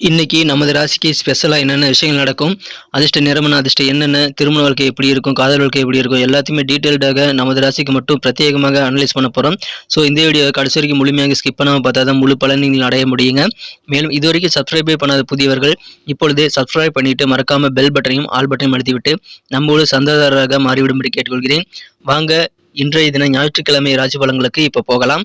இன்னைக்கு நமது ராசிக்கு ஸ்பெஷலாக என்னென்ன விஷயங்கள் நடக்கும்? அதிர்ஷ்ட நிறமன அதிர்ஷ்ட என்னென்ன திருமண வாழ்க்கை எப்படி இருக்கும் காதல் வாழ்க்கை எப்படி இருக்கும் எல்லாத்தையுமே டீட்டெயில்டாக நமது ராசிக்கு மட்டும் பிரத்யேகமாக அனலைஸ் பண்ண போகிறோம் ஸோ இந்த வீடியோ கடைசி வரைக்கும் முழுமையாக ஸ்கிப் பண்ணாமல் பார்த்தா தான் முழு பலன் நீங்கள் அடைய முடியுங்க. மேலும் இது வரைக்கும் சப்ஸ்கிரைபே பண்ணாத புதியவர்கள் இப்பொழுதே சப்ஸ்கிரைப் பண்ணிவிட்டு மறக்காமல் பெல் பட்டனையும் ஆல் பட்டனையும் அழுத்திவிட்டு நம்மோடு சந்தாதாரராக மாறிவிடும்படி கேட்டுக்கொள்கிறேன். வாங்க இன்றைய தினம் ஞாயிற்றுக்கிழமை ராசி பலன்களுக்கு இப்போ போகலாம்.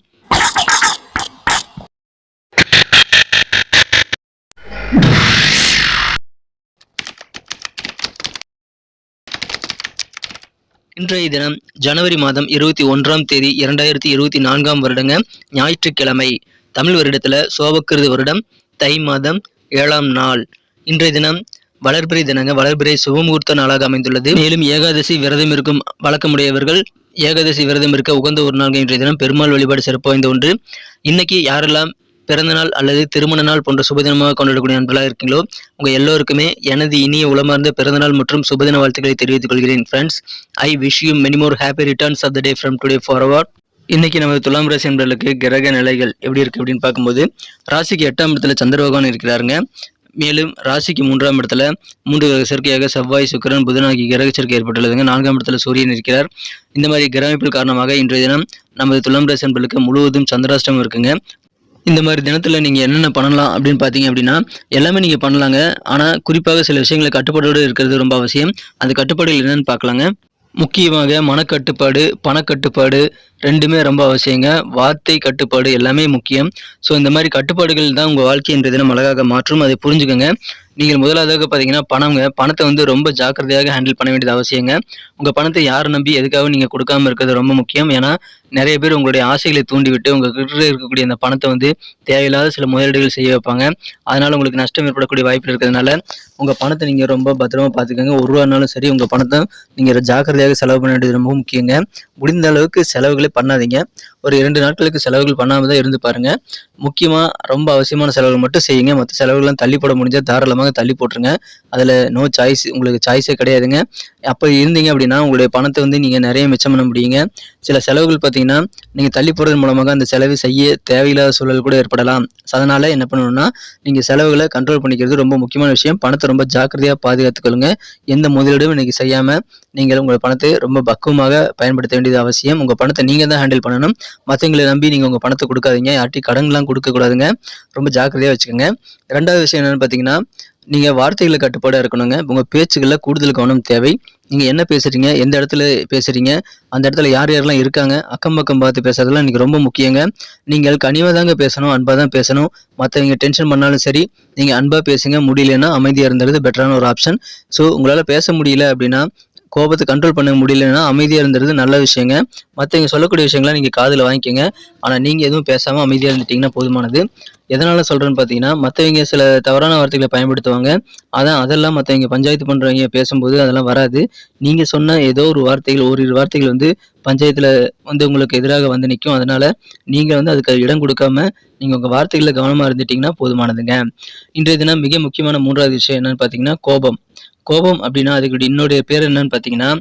இன்றைய தினம் ஜனவரி மாதம் இருபத்தி ஒன்றாம் தேதி இரண்டாயிரத்தி இருபத்தி நான்காம் வருடங்க ஞாயிற்றுக்கிழமை. தமிழ் வருடத்துல சோபக்கிருது வருடம் தை மாதம் ஏழாம் நாள். இன்றைய தினம் வளர்பிறை தினங்க வளர்பிறை சுபமுகூர்த்த நாளாக அமைந்துள்ளது. மேலும் ஏகாதசி விரதம் இருக்கும் வழக்கமுடையவர்கள் ஏகாதசி விரதம் இருக்க உகந்த ஒரு நாள் இன்றைய தினம். பெருமாள் வழிபாடு சிறப்பு வாய்ந்த ஒன்று. இன்னைக்கு யாரெல்லாம் பிறந்த நாள் அல்லது திருமண நாள் போன்ற சுபதினமாக கொண்டாடக்கூடிய நண்பர்களாக இருக்கீங்களோ உங்கள் எல்லோருக்குமே எனது இனிய உளமார்ந்த பிறந்தநாள் மற்றும் சுபதின வாழ்த்துக்களை தெரிவித்துக் கொள்கிறேன். Friends I wish you many more happy returns of the day from today forward இன்னைக்கு நம்ம துலாம் ராசி என்பர்களுக்கு கிரக நிலைகள் எப்படி இருக்கு அப்படின்னு பார்க்கும்போது ராசிக்கு எட்டாம் இடத்துல சந்திர பகவான் இருக்கிறாருங்க. மேலும் ராசிக்கு மூன்றாம் இடத்துல மூன்று கிரக சேர்க்கையாக செவ்வாய் சுக்கரன் புதன் ஆகிய கிரக சேர்க்கை ஏற்பட்டுள்ளதுங்க. நான்காம் இடத்துல சூரியன் இருக்கிறார். இந்த மாதிரி கிரக காரணமாக இன்றைய தினம் நமது துலாம் ராசி என்பர்களுக்கு முழுவதும் சந்திராஷ்டமம் இருக்குங்க. இந்த மாதிரி தினத்தில் நீங்கள் என்னென்ன பண்ணலாம் அப்படின்னு பார்த்தீங்க அப்படின்னா எல்லாமே நீங்கள் பண்ணலாங்க. ஆனால் குறிப்பாக சில விஷயங்களை கட்டுப்பாடோடு இருக்கிறது ரொம்ப அவசியம். அந்த கட்டுப்பாடுகள் என்னென்னு பார்க்கலாங்க முக்கியமாக மனக்கட்டுப்பாடு பணக்கட்டுப்பாடு ரெண்டுமே ரொம்ப அவசியங்க. வார்த்தை கட்டுப்பாடு எல்லாமே முக்கியம். ஸோ இந்த மாதிரி கட்டுப்பாடுகள் தான் உங்கள் வாழ்க்கை இன்றைய தினம் அழகாக மாற்றும். அதை புரிஞ்சுக்கோங்க. நீங்கள் முதலாவதாக பார்த்தீங்கன்னா பணங்க பணத்தை வந்து ரொம்ப ஜாக்கிரதையாக ஹேண்டில் பண்ண வேண்டியது அவசியங்க. உங்கள் பணத்தை யாரை நம்பி எதுக்காக நீங்கள் கொடுக்காம இருக்கிறது ரொம்ப முக்கியம். ஏன்னா நிறைய பேர் உங்களுடைய ஆசைகளை தூண்டிவிட்டு உங்கள் கிட்ட இருக்கக்கூடிய அந்த பணத்தை வந்து தேவையில்லாத சில முதலீடுகள் செய்ய வைப்பாங்க. அதனால் உங்களுக்கு நஷ்டம் ஏற்படக்கூடிய வாய்ப்பு இருக்கிறதுனால உங்கள் பணத்தை நீங்கள் ரொம்ப பத்திரமா பார்த்துக்கோங்க. ஒரு ரூபானாலும் சரி உங்கள் பணத்தை நீங்கள் ஜாக்கிரதையாக செலவு பண்ண வேண்டியது ரொம்ப முக்கியங்க. முடிந்த அளவுக்கு செலவுகளை பண்ணாதீங்க. ஒரு இரண்டு நாட்களுக்கு செலவுகள் பண்ணாமல் தான் இருந்து பாருங்கள் முக்கியமாக ரொம்ப அவசியமான செலவுகள் மட்டும் செய்யுங்க. மற்ற செலவுகள்லாம் தள்ளிப்பட முடிஞ்சால் தாராளமாக தள்ளி போட்டுருங்க. அதில் நோ சாய்ஸ் உங்களுக்கு சாய்ஸே கிடையாதுங்க. அப்போ இருந்தீங்க அப்படின்னா உங்களுடைய பணத்தை வந்து நீங்கள் நிறைய மிச்சம் பண்ண முடியுங்க. சில செலவுகள் பார்த்தீங்கன்னா நீங்கள் தள்ளி போடுறது மூலமாக அந்த செலவு செய்ய தேவையில்லாத சூழல் கூட ஏற்படலாம். அதனால் என்ன பண்ணணும்னா நீங்கள் செலவுகளை கண்ட்ரோல் பண்ணிக்கிறது ரொம்ப முக்கியமான விஷயம். பணத்தை ரொம்ப ஜாக்கிரதையாக பாதுகாத்துக்கொள்ளுங்க. எந்த முதலீடும் இன்றைக்கி செய்யாமல் நீங்கள் உங்கள் பணத்தை ரொம்ப பக்குவமாக பயன்படுத்த வேண்டியது அவசியம். உங்கள் பணத்தை நீங்கள் தான் ஹேண்டில் பண்ணணும். மற்றவங்களை நம்பி நீங்கள் உங்கள் பணத்தை கொடுக்காதீங்க. யார்ட்டி கடன்லாம் கொடுக்கக்கூடாதுங்க. ரொம்ப ஜாக்கிரதையாக வச்சுக்கோங்க. ரெண்டாவது விஷயம் என்னென்னு பார்த்தீங்கன்னா நீங்கள் வார்த்தைகளை கட்டுப்பாடாக இருக்கணுங்க. உங்கள் பேச்சுகளில் கூடுதல் கவனம் தேவை. நீங்கள் என்ன பேசுகிறீங்க எந்த இடத்துல பேசுகிறீங்க அந்த இடத்துல யார் யாரெல்லாம் இருக்காங்க? அக்கம் பக்கம் பார்த்து பேசுறதெல்லாம் இன்றைக்கி ரொம்ப முக்கியங்க. நீங்கள் கனிவாக தாங்க பேசணும் அன்பாக தான் பேசணும். மற்றவங்க டென்ஷன் பண்ணாலும் சரி நீங்கள் அன்பாக பேசுங்க. முடியலன்னா அமைதியாக இருந்தது பெட்டரான ஒரு ஆப்ஷன் ஸோ உங்களால் பேச முடியல அப்படின்னா கோபத்தை கண்ட்ரோல் பண்ண முடியலன்னா அமைதியாக இருந்துறது நல்ல விஷயங்க. மற்றவங்க சொல்லக்கூடிய விஷயங்களை நீங்கள் காதில் வாங்கிக்கோங்க. ஆனால் நீங்கள் எதுவும் பேசாமல் அமைதியாக இருந்துட்டிங்கன்னா போதுமானது. எதனால் சொல்கிறேன்னு பார்த்தீங்கன்னா மற்றவங்க சில தவறான வார்த்தைகளை பயன்படுத்துவாங்க. அதான் அதெல்லாம் மற்றவங்க பஞ்சாயத்து பண்ணுறவங்க பேசும்போது அதெல்லாம் வராது. நீங்கள் சொன்ன ஏதோ ஒரு வார்த்தைகள் ஓரிரு வார்த்தைகள் வந்து பஞ்சாயத்தில் வந்து உங்களுக்கு எதிராக வந்து நிற்கும் அதனால் நீங்கள் வந்து அதுக்கு இடம் கொடுக்காம நீங்கள் உங்கள் வார்த்தைகளில் கவனமாக இருந்துட்டிங்கன்னா போதுமானதுங்க. இன்றைய தினம் மிக முக்கியமான மூன்றாவது விஷயம் என்னென்னு பார்த்தீங்கன்னா கோபம். கோபம் அப்படின்னா அதுக்கு இன்னொரு பேர் என்னன்னு பார்த்தீங்கன்னா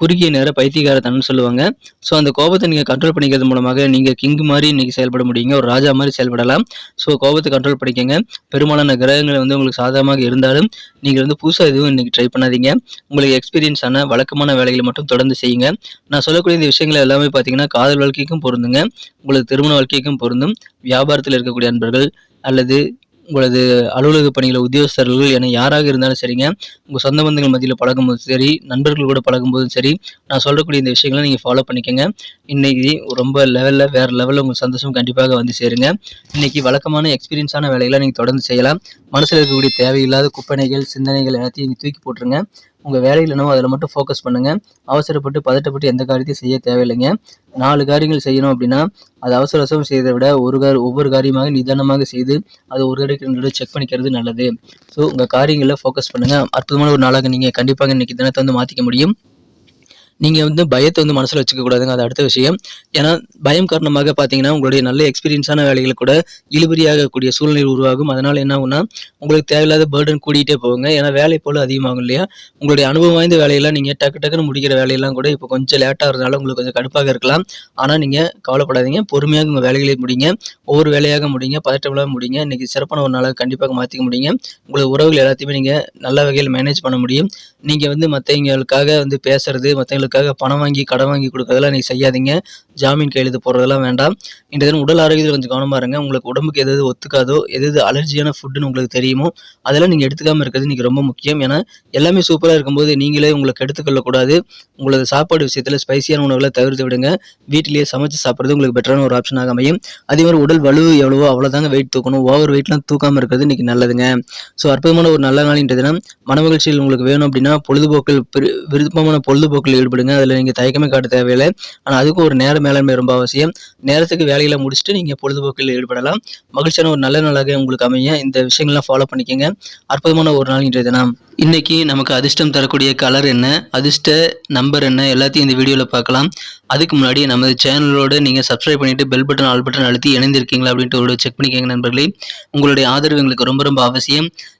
குறுகிய நேர பைத்தியகாரத்தனம்னு சொல்லுவாங்க. ஸோ அந்த கோபத்தை நீங்கள் கண்ட்ரோல் பண்ணிக்கிறது மூலமாக நீங்கள் கிங் மாதிரி இன்னைக்கு செயல்பட முடியுங்க. ஒரு ராஜா மாதிரி செயல்படலாம். ஸோ கோபத்தை கண்ட்ரோல் பண்ணிக்கங்க. பெரும்பாலான கிரகங்கள் வந்து உங்களுக்கு சாதகமாக இருந்தாலும் நீங்கள் வந்து புதுசாக எதுவும் இன்னைக்கு ட்ரை பண்ணாதீங்க. உங்களுக்கு எக்ஸ்பீரியன்ஸான வழக்கமான வேலைகளை மட்டும் தொடர்ந்து செய்யுங்க. நான் சொல்லக்கூடிய இந்த விஷயங்கள் எல்லாமே பார்த்தீங்கன்னா காதல் வாழ்க்கைக்கும் பொருந்துங்க. உங்களுக்கு திருமண வாழ்க்கைக்கும் பொருந்தும். வியாபாரத்தில் இருக்கக்கூடிய நண்பர்கள் அல்லது உங்களது அலுவலக பணிகளை உத்தியோகஸ்தர்கள் என யாராக இருந்தாலும் சரிங்க. உங்கள் சொந்த பந்தங்கள் மத்தியில் பழகும்போது சரி நண்பர்கள் கூட பழகும்போதும் சரி நான் சொல்லக்கூடிய இந்த விஷயங்களை நீங்கள் ஃபாலோ பண்ணிக்கோங்க. இன்றைக்கி ரொம்ப லெவலில் வேறு லெவலில் உங்கள் சந்தோஷம் கண்டிப்பாக வந்து சேருங்க. இன்றைக்கி வழக்கமான எக்ஸ்பீரியன்ஸான வேலைகளை நீங்கள் தொடர்ந்து செய்யலாம். மனசில் இருக்கக்கூடிய தேவையில்லாத குப்பனைகள் சிந்தனைகள் எல்லாத்தையும் நீங்கள் தூக்கி போட்டுருங்க. உங்கள் வேலையில் என்னவோ அதில் மட்டும் ஃபோக்கஸ் பண்ணுங்கள் அவசரப்பட்டு பதட்டப்பட்டு எந்த காரியத்தையும் செய்ய தேவையில்லைங்க. நாலு காரியங்கள் செய்யணும் அப்படின்னா அது அவசர அவசரம் செய்வதை விட ஒரு கார் ஒவ்வொரு காரியமாக நிதானமாக செய்து அது ஒரு தடவைக்கு ரெண்டு தடவை செக் பண்ணிக்கிறது நல்லது. ஸோ உங்கள் காரியங்களில் ஃபோக்கஸ் பண்ணுங்கள் அற்புதமான ஒரு நாளாக நீங்கள் கண்டிப்பாக இன்றைக்கி தினத்தை வந்து மாற்றிக்க முடியும். நீங்கள் வந்து பயத்தை வந்து மனசில் வச்சுக்க கூடாதுங்க. அது அடுத்த விஷயம். ஏன்னா பயம் காரணமாக பார்த்தீங்கன்னா உங்களுடைய நல்ல எக்ஸ்பீரியன்ஸான வேலைகள் கூட இழுபறியாகக்கூடிய சூழ்நிலை உருவாகும். அதனால் என்ன ஆகும்னா உங்களுக்கு தேவையில்லாத பேர்டன் கூட்டிகிட்டே போகுங்க. ஏன்னா வேலை போல அதிகமாகும் இல்லையா? உங்களுடைய அனுபவம் வாய்ந்த வேலையெல்லாம் நீங்கள் டக்கு டக்குன்னு முடிக்கிற வேலையெல்லாம் கூட இப்போ கொஞ்சம் லேட்டாக இருந்தாலும் உங்களுக்கு கொஞ்சம் கடுப்பாக இருக்கலாம். ஆனால் நீங்கள் கவலைப்படாதீங்க. பொறுமையாக உங்கள் வேலைகளை முடிங்க. ஒவ்வொரு வேலையாக முடிங்க. பதட்டமில்லாம முடிங்க. இன்னைக்கு சிறப்பான ஒரு நாளாக கண்டிப்பாக மாற்றிக்க முடியுங்க. உங்களோட உறவுகள் எல்லாத்தையுமே நீங்கள் நல்ல வகையில் மேனேஜ் பண்ண முடியும். நீங்கள் வந்து மற்றவங்களுக்காக வந்து பேசுறது மற்றவங்களுக்கு அதுக்காக பணம் வாங்கி கடன் வாங்கி கொடுக்கறதெல்லாம் நீங்கள் செய்யாதீங்க. ஜாமீன் கையெழுத்து போடுறதெல்லாம் வேண்டாம். இந்த தினம் உடல் ஆரோக்கியத்தில் கொஞ்சம் கவனமாக இருங்க. உங்களுக்கு உடம்புக்கு எது ஒத்துக்காதோ எது எது அலர்ஜியான ஃபுட்டுன்னு உங்களுக்கு தெரியுமோ அதெல்லாம் நீங்கள் எடுத்துக்காமல் இருக்கிறது இன்றைக்கி ரொம்ப முக்கியம். ஏன்னா எல்லாமே சூப்பராக இருக்கும்போது நீங்களே உங்களுக்கு எடுத்துக்கொள்ளக்கூடாது உங்களது சாப்பாடு விஷயத்தில் ஸ்பைசியான உணவுகளை தவிர்த்து விடுங்க. வீட்டிலேயே சமைச்சு சாப்பிட்றது உங்களுக்கு பெட்டரான ஒரு ஆப்ஷனாக அமையும். அதே மாதிரி உடல் வலு எவ்வளவோ அவ்வளோதாங்க வெயிட் தூக்கணும். ஓவர் வெயிட்லாம் தூக்காமல் இருக்கிறது இன்றைக்கி நல்லதுங்க. ஸோ அற்புதமான ஒரு நல்ல நாள் இன்றைய தினம். மனமகிழ்ச்சியில் உங்களுக்கு வேணும் அப்படின்னா பொழுதுபோக்கில் விருப்பமான பொழுதுபோக்கில் ஈடுபடுங்க அதில் நீங்கள் தயக்கமே காட்ட தேவையில்லை. ஆனால் அதுக்கும் ஒரு நேர மேலாண்மை ரொம்ப அவசியம். நேரத்துக்கு வேலைகளை முடிச்சுட்டு நீங்கள் பொழுதுபோக்கில் ஈடுபடலாம். மகிழ்ச்சியான ஒரு நல்ல நாளாக உங்களுக்கு அமைய இந்த விஷயங்கள்லாம் ஃபாலோ பண்ணிக்கோங்க. அற்புதமான ஒரு நாள் இன்றைய தினம். இன்னைக்கு நமக்கு அதிர்ஷ்டம் தரக்கூடிய கலர் என்ன? அதிர்ஷ்ட நம்பர் என்ன? எல்லாத்தையும் இந்த வீடியோவில் பார்க்கலாம். அதுக்கு முன்னாடி நமது சேனலோட நீங்கள் சப்ஸ்கிரைப் பண்ணிட்டு பெல் பட்டன் ஆல் பட்டன் அழுத்தி இணைந்திருக்கீங்களா அப்படின்ட்டு ஒரு செக் பண்ணிக்கோங்க நண்பர்களே. உங்களுடைய ஆதரவு எங்களுக்கு ரொம்ப ரொம்ப அவசியம்.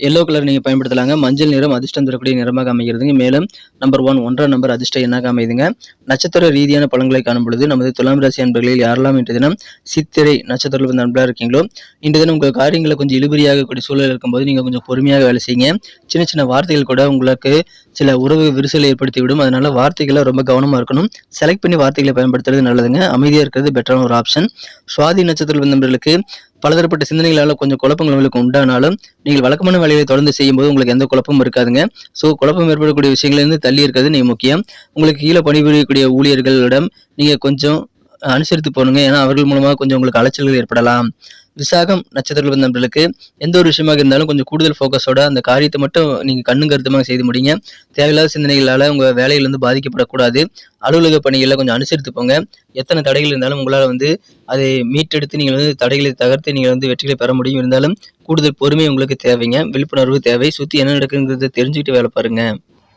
எல்லோ கலர் நீங்கள் பயன்படுத்தலாங்க. மஞ்சள் நிறம் அதிர்ஷ்டம் தரக்கூடிய நிறமாக அமைகிறதுங்க. மேலும் நம்பர் ஒன் ஒன்றாம் நம்பர் அதிர்ஷ்ட எண்ணாக அமைதுங்க நட்சத்திர ரீதியான பழங்களை காணும் பொழுது நமது துலாம் ராசி அன்பர்களில் யாரெல்லாம் இன்று தினம் சித்திரை நட்சத்திரத்தில் வந்து நண்பராக இருக்கீங்களோ இன்று தினம் உங்கள் காரியங்களை கொஞ்சம் இழுபறியாகக்கூடிய சூழல் இருக்கும்போது நீங்கள் கொஞ்சம் பொறுமையாக வேலை செய்யுங்க. சின்ன சின்ன வார்த்தைகள் கூட உங்களுக்கு சில உறவு விரிசலை ஏற்படுத்தி விடும் அதனால வார்த்தைகளை ரொம்ப கவனமாக இருக்கணும். செலக்ட் பண்ணி வார்த்தைகளை பயன்படுத்துறது நல்லதுங்க. அமைதியாக இருக்கிறது பெட்டரான ஒரு ஆப்ஷன் சுவாதி நட்சத்திரத்தில் வந்தவர்களுக்கு பலதரப்பட்ட சிந்தனைகளால் கொஞ்சம் குழப்பங்கள் உங்களுக்கு உண்டானாலும் நீங்கள் வழக்கமான வேலைகளை தொடர்ந்து செய்யும்போது உங்களுக்கு எந்த குழப்பமும் இருக்காதுங்க. ஸோ குழப்பம் ஏற்படக்கூடிய விஷயங்கள்லேருந்து தள்ளி இருக்கிறது நீங்கள் முக்கியம். உங்களுக்கு கீழே பணிபுரியக்கூடிய ஊழியர்களிடம் நீங்கள் கொஞ்சம் அனுசரித்து போகணுங்க ஏன்னா அவர்கள் மூலமாக கொஞ்சம் உங்களுக்கு அலைச்சல்கள் ஏற்படலாம். விசாகம் நட்சத்திரத்தில் வந்த எந்த ஒரு விஷயமாக இருந்தாலும் கொஞ்சம் கூடுதல் ஃபோக்கஸோட அந்த காரியத்தை மட்டும் நீங்கள் கண்ணும் கருத்துமாக செய்து முடியுங்க தேவையில்லாத சிந்தனைகளால் உங்கள் வேலையிலிருந்து பாதிக்கப்படக்கூடாது. அலுவலக பணிகளில் கொஞ்சம் அனுசரித்து போங்க எத்தனை தடைகள் இருந்தாலும் உங்களால் வந்து அதை மீட்டெடுத்து நீங்கள் வந்து தடைகளை தகர்த்து நீங்கள் வந்து வெற்றிகளை பெற முடியும். இருந்தாலும் கூடுதல் பொறுமை உங்களுக்கு தேவைங்க. விழிப்புணர்வு தேவை. சுற்றி என்ன நடக்குங்கிறத தெரிஞ்சுக்கிட்டு வேலை பாருங்கள்